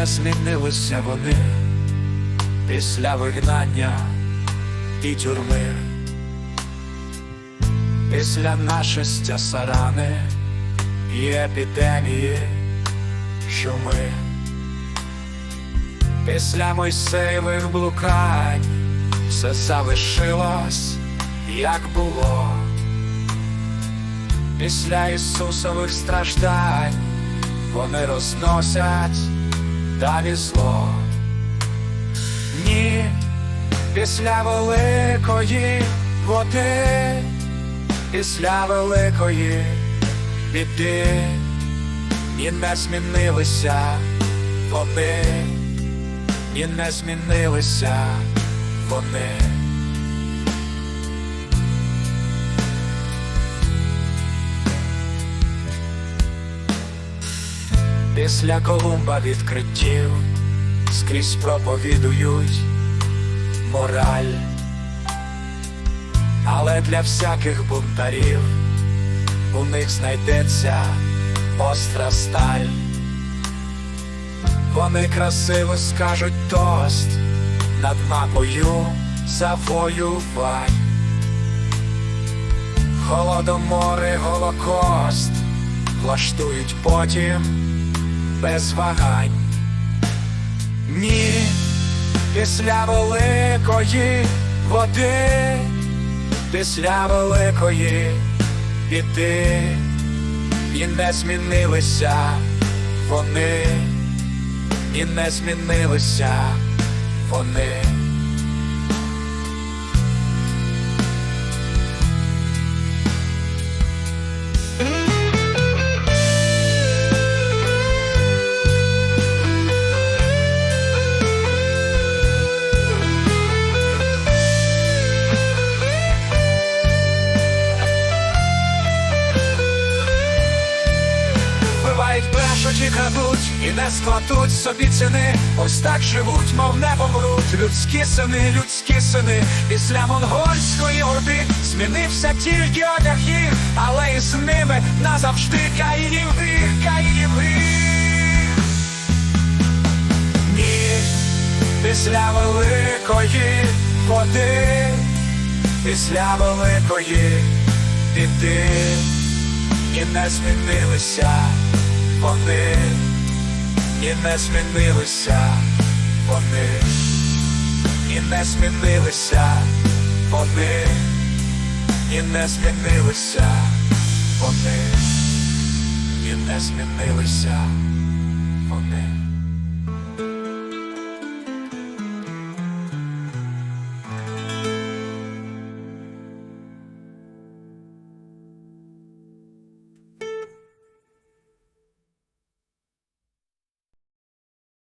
не змінилися вони після вигнання і тюрми, після нашестя сарани і епідемії, що ми після Мойсеєвих блукань все залишилось, як було. Після Ісусових страждань вони розносять далі зло. Ні, після великої води, після великої біди, і не змінилися вони, і не змінилися вони. Після Колумба відкриттів скрізь проповідують мораль, але для всяких бунтарів у них знайдеться остра сталь. Вони красиво скажуть тост над мапою завоювань. Голодомори, голокост влаштують потім без вагань. Ні, після великої води, після великої біди, і не змінилися вони, і не змінилися вони. Вбивають, брешуть і крадуть, і не складуть собі ціни. Ось так живуть, мов не помруть. Людські сини, людські сини. Після монгольської орди змінився тільки одяг їх, але із ними назавжди каїнів гріх, каїнів гріх. Ні, після великої води, після великої біди і не змінилися вони, і не змінилися вони, і не змінилися вони, і не змінилися вони, і не змінилися вони.